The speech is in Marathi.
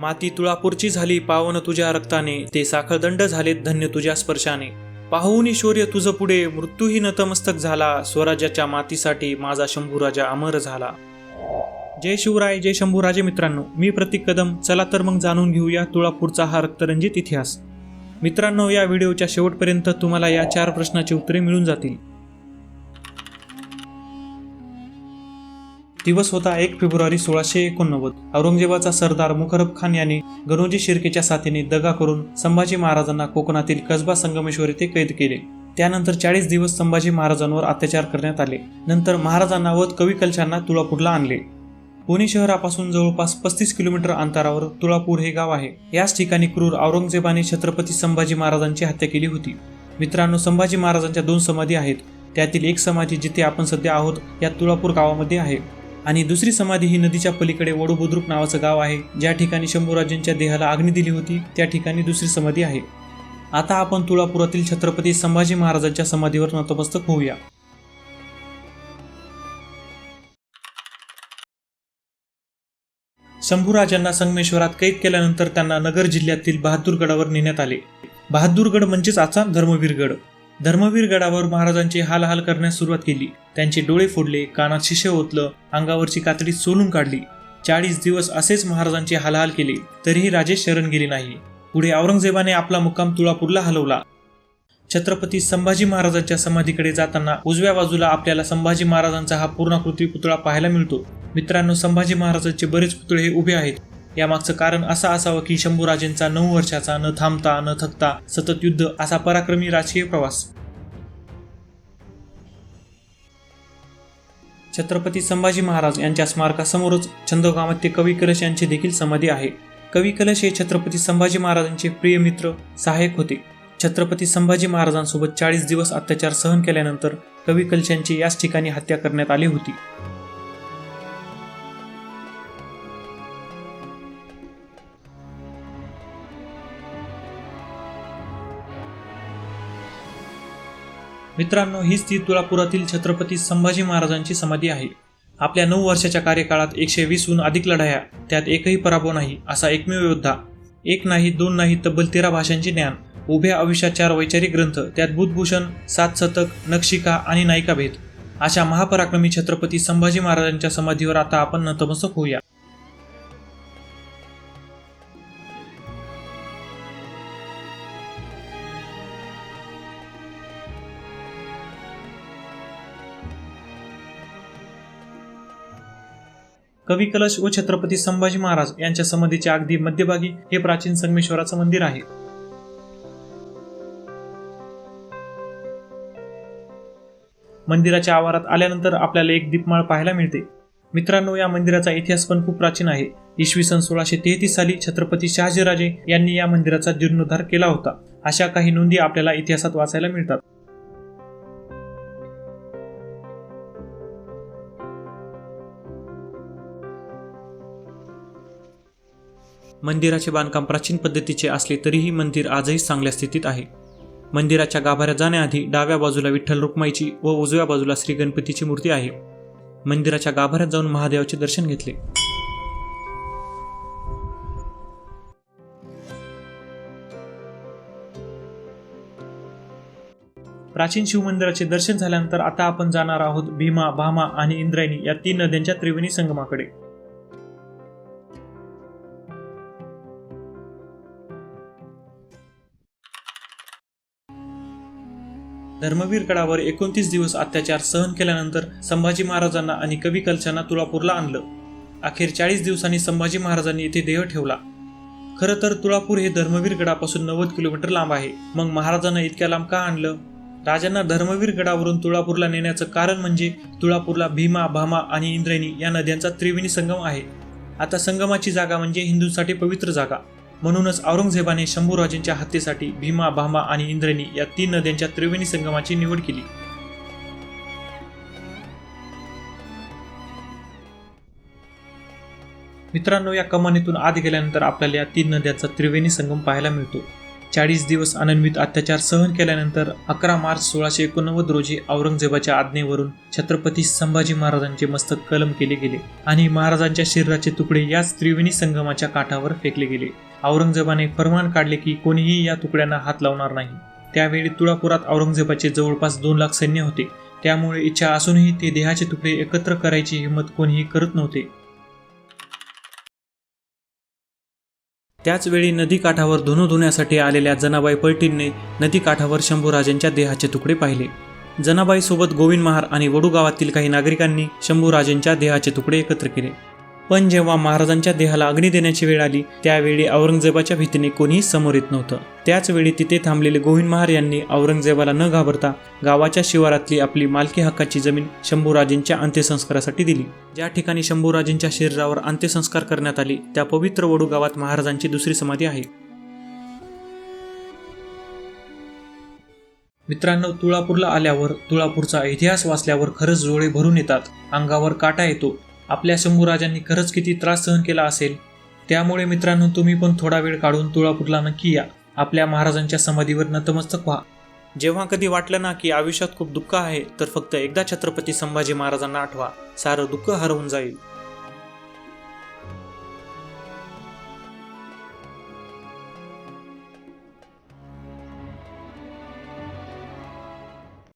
माती तुळापूरची झाली पावन तुझ्या रक्ताने. ते साखळदंड झाले धन्य तुझ्या स्पर्शाने. पाहून शौर्य तुझं पुढे मृत्यूही नतमस्तक झाला. स्वराज्याच्या मातीसाठी माझा शंभूराजा अमर झाला. जय शिवराय जय शंभूराजे मित्रांनो मी प्रतीक कदम. चला तर मग जाणून घेऊया तुळापूरचा हा रक्तरंजित इतिहास. मित्रांनो या व्हिडिओच्या शेवटपर्यंत तुम्हाला या चार प्रश्नाची उत्तरे मिळून जातील. दिवस होता एक फेब्रुवारी सोळाशे एकोणनव्वद. औरंगजेबाचा सरदार मुखरब खान यांनी गणोजी शिर्केच्या साथीने दगा करून संभाजी महाराजांना कोकणातील कसबा संगमेश्वर येथे कैद केले. त्यानंतर चाळीस दिवस संभाजी महाराजांवर अत्याचार करण्यात आले. नंतर महाराजांना व कवी कलशांना तुळापूरला आणले. पुणे शहरापासून जवळपास पस्तीस किलोमीटर अंतरावर तुळापूर हे गाव आहे. याच ठिकाणी क्रूर औरंगजेबाने छत्रपती संभाजी महाराजांची हत्या केली होती. मित्रांनो संभाजी महाराजांच्या दोन समाधी आहेत. त्यातील एक समाधी जिथे आपण सध्या आहोत या तुळापूर गावामध्ये आहे. आणि दुसरी समाधी ही नदीच्या पलीकडे वडू बुद्रुक नावाचं गाव आहे. ज्या ठिकाणी शंभूराजांच्या देहाला अग्नी दिली होती त्या ठिकाणी दुसरी समाधी आहे. आता आपण तुळापुरातील छत्रपती संभाजी महाराजांच्या समाधीवर नतमस्तक होऊया. शंभूराजांना संगमेश्वरात कैद केल्यानंतर त्यांना नगर जिल्ह्यातील बहादूरगडावर नेण्यात आले. बहादूरगड म्हणजेच आजचा धर्मवीरगड. धर्मवीर गडावर महाराजांची हालहाल करण्यास सुरुवात केली. त्यांचे डोळे फोडले कानात शिशे ओतलं अंगावरची कातडी सोलून काढली. चाळीस दिवस असेच महाराजांचे हालहाल केले तरीही राजे शरण गेले नाही. पुढे औरंगजेबाने आपला मुक्काम तुळापूरला हलवला. छत्रपती संभाजी महाराजांच्या समाधीकडे जाताना उजव्या बाजूला आपल्याला संभाजी महाराजांचा हा पूर्णाकृती पुतळा पाहायला मिळतो. मित्रांनो संभाजी महाराजांचे बरेच पुतळे हे उभे आहेत. यामागचं कारण असं असावं की शंभूराजेंचा नऊ वर्षाचा न थांबता न थकता सतत युद्ध असा पराक्रमी राजकीय प्रवास. छत्रपती संभाजी महाराज यांच्या स्मारकासमोरच छंदोगामध्ये कवी कलश यांची देखील समाधी आहे. कवी कलश हे छत्रपती संभाजी महाराजांचे प्रिय मित्र सहाय्यक होते. छत्रपती संभाजी महाराजांसोबत चाळीस दिवस अत्याचार सहन केल्यानंतर कवी कलश यांची याच ठिकाणी हत्या करण्यात आली होती. मित्रांनो हीच ती तुळापुरातील छत्रपती संभाजी महाराजांची समाधी आहे. आपल्या नऊ वर्षाच्या कार्यकाळात एकशे वीसहून अधिक लढाया त्यात एकही पराभव नाही असा एकमेव योद्धा. एक नाही दोन नाही तब्बल तेरा भाषांचे ज्ञान. उभ्या आयुष्यात चार वैचारिक ग्रंथ त्यात बुधभूषण सात शतक नक्षिका आणि नायिका भेद अशा महापराक्रमी छत्रपती संभाजी महाराजांच्या समाधीवर आता आपण नतमस्तक होऊया. कवी कलश व छत्रपती संभाजी महाराज यांच्या समाधीच्या अगदी मध्यभागी हे प्राचीन संगमेश्वराचं मंदिर आहे. मंदिराच्या आवारात आल्यानंतर आपल्याला एक दीपमाळ पाहायला मिळते. मित्रांनो या मंदिराचा इतिहास पण खूप प्राचीन आहे. इसवी सन सोळाशे तेहतीस साली छत्रपती शहाजीराजे यांनी या मंदिराचा जीर्णोद्धार केला होता. अशा काही नोंदी आपल्याला इतिहासात वाचायला मिळतात. मंदिराचे बांधकाम प्राचीन पद्धतीचे असले तरीही मंदिर आजही चांगल्या स्थितीत आहे. मंदिराच्या गाभाऱ्यात जाण्याआधी डाव्या बाजूला विठ्ठल रुक्माईची व उजव्या बाजूला श्री गणपतीची मूर्ती आहे. मंदिराच्या गाभाऱ्यात जाऊन महादेवाचे दर्शन घेतले. प्राचीन शिवमंदिराचे दर्शन झाल्यानंतर आता आपण जाणार आहोत भीमा भामा आणि इंद्रायणी या तीन नद्यांच्या त्रिवेणी संगमाकडे. धर्मवीर गडावर एकोणतीस दिवस अत्याचार सहन केल्यानंतर संभाजी महाराजांना आणि कवी कलशांना तुळापूरला आणलं. अखेर चाळीस दिवसांनी संभाजी महाराजांनी येथे देह ठेवला. खरं तर तुळापूर हे धर्मवीर गडापासून नव्वद किलोमीटर लांब आहे. मग महाराजांना इतक्या लांब का आणलं? राजांना धर्मवीर गडावरून तुळापूरला नेण्याचं कारण म्हणजे तुळापूरला भीमा भामा आणि इंद्रायणी या नद्यांचा त्रिवेणी संगम आहे. आता संगमाची जागा म्हणजे हिंदूंसाठी पवित्र जागा. म्हणूनच औरंगजेबाने शंभूराजेंच्या हत्येसाठी भीमा भामा आणि इंद्रणी या तीन नद्यांच्या त्रिवेणी संगमाची निवड केली. मित्रांनो या कमानीतून आत गेल्यानंतर आपल्याला या तीन नद्यांचा त्रिवेणी संगम पाहायला मिळतो. चाळीस दिवस अनन्वित अत्याचार सहन केल्यानंतर अकरा मार्च सोळाशे एकोणनव्वद रोजी औरंगजेबाच्या आज्ञेवरून छत्रपती संभाजी महाराजांचे मस्तक कलम केले गेले आणि महाराजांच्या शरीराचे तुकडे याच त्रिवेणी संगमाच्या काठावर फेकले गेले. औरंगजेबाने फरमान काढले की कोणीही या तुकड्यांना हात लावणार नाही. त्यावेळी तुळापुरात औरंगजेबाचे जवळपास दोन लाख सैन्य होते. त्यामुळे इच्छा असूनही ते देहाचे तुकडे एकत्र करायची हिंमत कोणीही करत नव्हते. त्याचवेळी नदीकाठावर धुनू धुण्यासाठी आलेल्या जनाबाई पलटींनी नदीकाठावर शंभूराजांच्या देहाचे तुकडे पाहिले. जनाबाईसोबत गोविंद महार आणि वडू गावातील काही नागरिकांनी शंभूराजांच्या देहाचे तुकडे एकत्र केले. पण जेव्हा महाराजांच्या देहाला अग्नी देण्याची वेळ आली त्यावेळी औरंगजेबाच्या भीतीने कोणीही समोर येत नव्हतं. त्याचवेळी तिथे थांबलेले गोविंद महार यांनी औरंगजेबाला न घाबरता गावाच्या शिवारातली आपली मालकी हक्काची जमीन शंभूराजेंच्या अंत्यसंस्कारासाठी दिली. ज्या ठिकाणी शंभूराजेंच्या शरीरावर अंत्यसंस्कार करण्यात आले त्या पवित्र वडू गावात महाराजांची दुसरी समाधी आहे. मित्रांनो तुळापूरला आल्यावर तुळापूरचा इतिहास वाचल्यावर खरंच डोळे भरून येतात. अंगावर काटा येतो. आपल्या शंभूराजांनी खरंच किती त्रास सहन केला असेल. त्यामुळे मित्रांनो तुम्ही पण थोडा वेळ काढून तुळापूरला नक्की या. आपल्या महाराजांच्या समाधीवर नतमस्तक व्हा. जेव्हा कधी वाटलं ना की आयुष्यात खूप दुःख आहे तर फक्त एकदा छत्रपती संभाजी महाराजांना आठवा. सारं दुःख हरवून जाईल.